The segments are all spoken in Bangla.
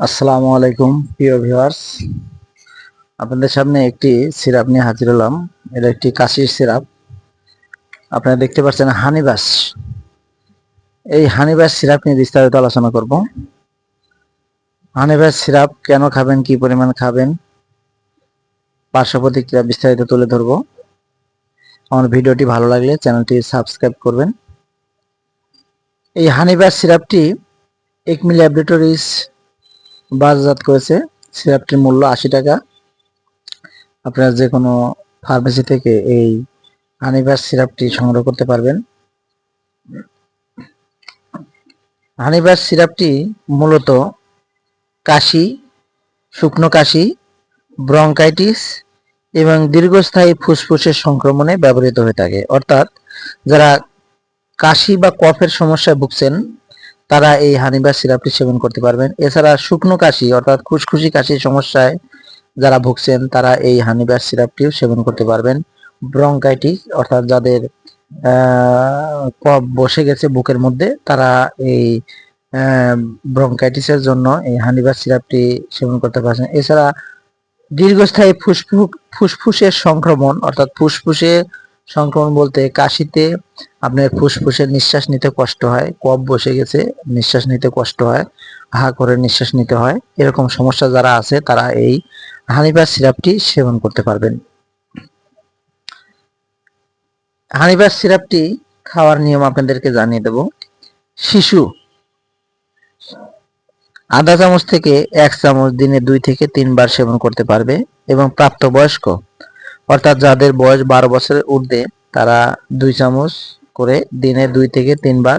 আসসালামু আলাইকুম, প্রিয় ভিউয়ার্স। আপনাদের সামনে একটি সিরাপ নিয়ে হাজির হলাম। এটা একটি কাশির সিরাপ। আপনারা দেখতে পাচ্ছেন হানিবাস এই হানিবাস সিরাপ নিয়ে বিস্তারিত আলোচনা করব। হানিবাস সিরাপ কেন খাবেন, কি পরিমাণ খাবেন, পার্শ্ব প্রতিক্রিয়া বিস্তারিত তুলে ধরব। আমার ভিডিওটি ভালো লাগলে চ্যানেলটি সাবস্ক্রাইব করবেন। এই হানিবাস সিরাপটি একমি ল্যাবরেটরিজ বাজারজাত করেছে সিরাপটির মূল্য আশি টাকা। আপনারা যে কোনো ফার্মেসি থেকে এই হানিবাস সিরাপটি সংগ্রহ করতে পারবেন। হানিবাস সিরাপটি মূলত কাশি, শুকনো কাশি ব্রঙ্কাইটিস এবং দীর্ঘস্থায়ী ফুসফুসের সংক্রমণে ব্যবহৃত হয়ে থাকে। অর্থাৎ যারা কাশি বা কফের সমস্যায় ভুগছেন তারা এই হানিবাস সিরাপটি সেবন করতে পারবেন। এছাড়া শুকনো কাশি, অর্থাৎ খুশখুশি কাশির সমস্যায় যারা ভুগছেন, তারা এই হানিবাস সিরাপটিও সেবন করতে পারবেন। ব্রঙ্কাইটিস, অর্থাৎ যাদের কফ বসে গেছে বুকের মধ্যে, তারা এই ব্রঙ্কাইটিসের জন্য এই হানিবাস সিরাপটি সেবন করতে পারছেন। এছাড়া দীর্ঘস্থায়ী ফুসফুস, ফুসফুসের সংক্রমণ, অর্থাৎ ফুসফুসে সংক্রমণ বলতে কাশিতে আপনার ফুসফুসের নিঃশ্বাস নিতে কষ্ট হয়, কফ বসে গেছে, নিঃশ্বাস নিতে কষ্ট হয়, হা করে নিঃশ্বাস নিতে হয়। এরকম সমস্যা যারা আছে, তারা এই হানিবাস সিরাপটি সেবন করতে পারবেন। হানিবাস সিরাপটি খাওয়ার নিয়ম আপনাদেরকে জানিয়ে দেব। শিশু, আধা চামচ থেকে এক চামচ দিনে দুই থেকে তিনবার সেবন করতে পারবে এবং প্রাপ্তবয়স্ক অর্থাৎ যাদের বয়স বারো বছরের ঊর্ধ্বে, তারা দুই চামচ করে দিনে দুই থেকে তিনবার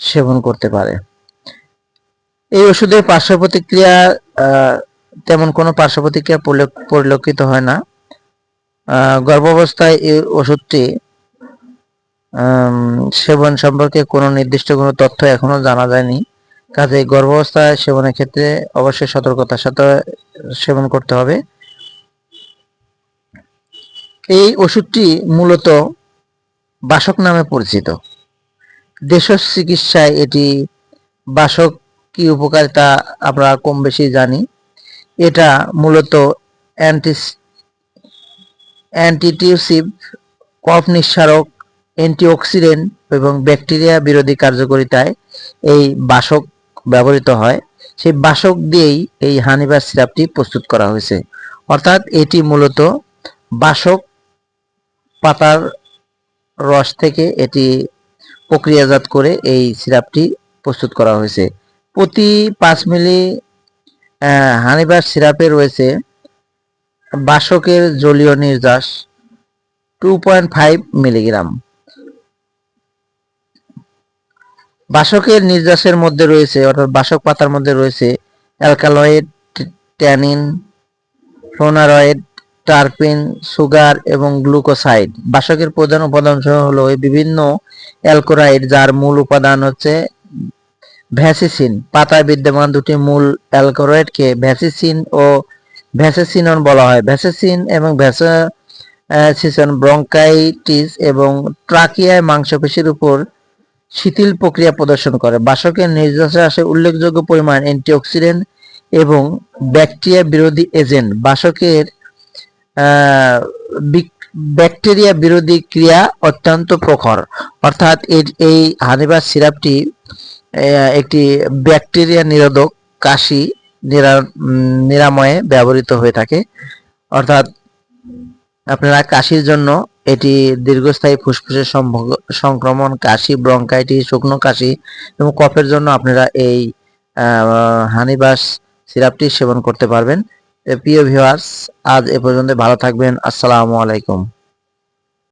সেবন করতে পারে। এই ওষুধের পার্শ্ব প্রতিক্রিয়া তেমন কোনো পার্শ্ব প্রতিক্রিয়া পরিলক্ষিত হয় না। গর্ভাবস্থায় এই ওষুধটি সেবন সম্পর্কে কোনো নির্দিষ্ট কোনো তথ্য এখনও জানা যায়নি। কাজে গর্ভাবস্থায় সেবনের ক্ষেত্রে অবশ্যই সতর্কতার সাথে সেবন করতে হবে। এই ওষুধটি মূলত বাসক নামে পরিচিত। দেশজ চিকিৎসায় এটি বাসক কি উপকারিতা আমরা কম বেশি জানি। এটা মূলত অ্যান্টিটিউসিভ, কফ নিঃসারক, অ্যান্টিঅক্সিডেন্ট এবং ব্যাকটেরিয়া বিরোধী কার্যকরিতায় এই বাসক ব্যবহৃত হয়। সেই বাসক দিয়েই এই হানিবার সিরাপটি প্রস্তুত করা হয়েছে। অর্থাৎ এটি মূলত বাসক পাতার রস থেকে এটি প্রক্রিয়াজাত করে এই সিরাপটি প্রস্তুত করা হয়েছে। প্রতি পাঁচ মিলি হানিবার সিরাপে রয়েছে বাসকের জলীয় নির্যাস টু পয়েন্ট ফাইভ মিলিগ্রাম। বাসকের নির্যাসের মধ্যে রয়েছে, অর্থাৎ বাসক পাতার মধ্যে রয়েছে alkaloid tannin, flavonoid terpene, sugar এবং গ্লুকোসাইড। বাসকের প্রধান উপাদান হলো বিভিন্ন অ্যালকোরাইড যার মূল উপাদান হচ্ছে ভ্যাসিসিন। পাতায় বিদ্যমান দুটি মূল অ্যালকোরাইডকে ভ্যাসিসিন ও ভ্যাসেসিনন বলা হয়। ভ্যাসেসিন এবং ভ্যাসিসন ব্রঙ্কাইটিস এবং ট্রাকিয়ায় মাংসপেশির উপর শিথিল প্রক্রিয়া প্রদর্শন করে। বাসকের নির্যাসে আসে উল্লেখযোগ্য পরিমাণ অ্যান্টিঅক্সিডেন্ট এবং ব্যাকটেরিয়া বিরোধী এজেন্ট। বাসকের ব্যাকটেরিয়া বিরোধী ক্রিয়া অত্যন্ত প্রখর। অর্থাৎ এই হানিবার সিরাপটি একটি ব্যাকটেরিয়া নিরোধক কাশি নিরাময়ে ব্যবহৃত হয়ে থাকে। অর্থাৎ আপনারা কাশির জন্য এটি দীর্ঘস্থায়ী ফুসফুসের সংক্রমণ কাশি, ব্রঙ্কাইটিস, শুকনো কাশি এবং কফের জন্য আপনারা এই হানিবাস সিরাপটি সেবন করতে পারবেন। প্রিয় ভিউয়ার্স আজ এ পর্যন্ত ভালো থাকবেন। আসসালামু আলাইকুম।